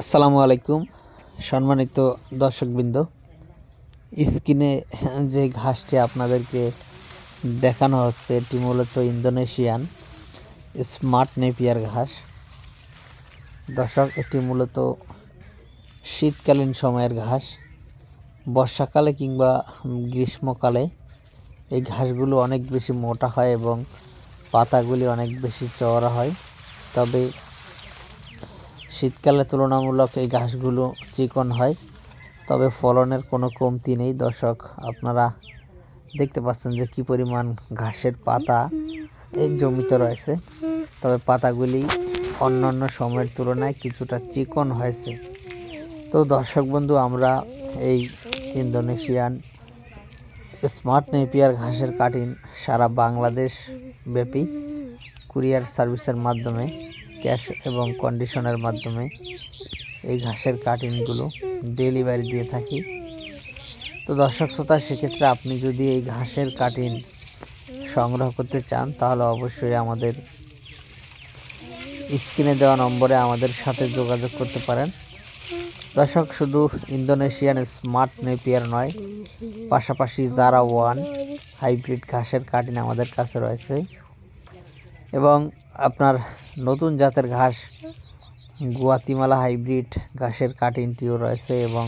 আসসালামু আলাইকুম, সম্মানিত দর্শকবৃন্দ। স্ক্রিনে যে ঘাসটি আপনাদেরকে দেখানো হচ্ছে, এটি মূলত ইন্দোনেশিয়ান স্মার্ট নেপিয়ার ঘাস। দর্শক, এটি মূলত শীতকালীন সময়ের ঘাস। বর্ষাকালে কিংবা গ্রীষ্মকালে এই ঘাসগুলো অনেক বেশি মোটা হয় এবং পাতাগুলি অনেক বেশি চওড়া হয়। তবে শীতকালে তুলনামূলক এই ঘাসগুলো চিকন হয়, তবে ফলনের কোনো কমতি নেই। দর্শক, আপনারা দেখতে পাচ্ছেন যে কি পরিমাণ ঘাসের পাতা এই জমিতে রয়েছে। তবে পাতাগুলি অন্যান্য সময়ের তুলনায় কিছুটা চিকন হয়েছে। তো দর্শক বন্ধু, আমরা এই ইন্দোনেশিয়ান স্মার্ট নেপিয়ার ঘাসের কাটিং সারা বাংলাদেশ ব্যাপী কুরিয়ার সার্ভিসের মাধ্যমে ক্যাশ এবং কন্ডিশনের মাধ্যমে এই ঘাসের কাটিংগুলো ডেলিভারি দিয়ে থাকি। তো দর্শক শ্রোতা, সেক্ষেত্রে আপনি যদি এই ঘাসের কাটিং সংগ্রহ করতে চান, তাহলে অবশ্যই আমাদের স্ক্রিনে দেওয়া নম্বরে আমাদের সাথে যোগাযোগ করতে পারেন। দর্শক, শুধু ইন্দোনেশিয়ান স্মার্ট নেপিয়ার নয়, পাশাপাশি জারা ওয়ান হাইব্রিড ঘাসের কাটিং আমাদের কাছে রয়েছে। এবং আপনার নতুন জাতের ঘাস, গুয়াতিমালা হাইব্রিড ঘাসের কাটিংটিও রয়েছে এবং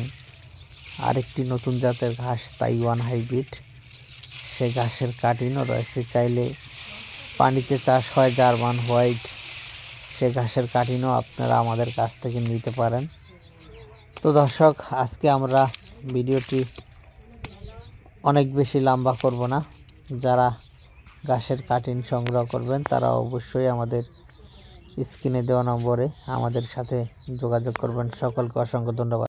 আরেকটি নতুন জাতের ঘাস তাইওয়ান হাইব্রিড। সে ঘাসের কাটিনও রয়েছে। চাইলে পানিতে চাষ হয়, জার্মান হোয়াইট। সে ঘাসের কাটিনও আপনারা আমাদের কাছ থেকে নিতে পারেন। তো দর্শক, আজকে আমরা ভিডিওটি অনেক বেশি লম্বা করব না। যারা ঘাসের কাটিং সংগ্রহ করবেন, তারা অবশ্যই আমাদের স্ক্রিনে দেওয়া নম্বরে আমাদের সাথে যোগাযোগ করবেন। সকলকে অসংখ্য ধন্যবাদ।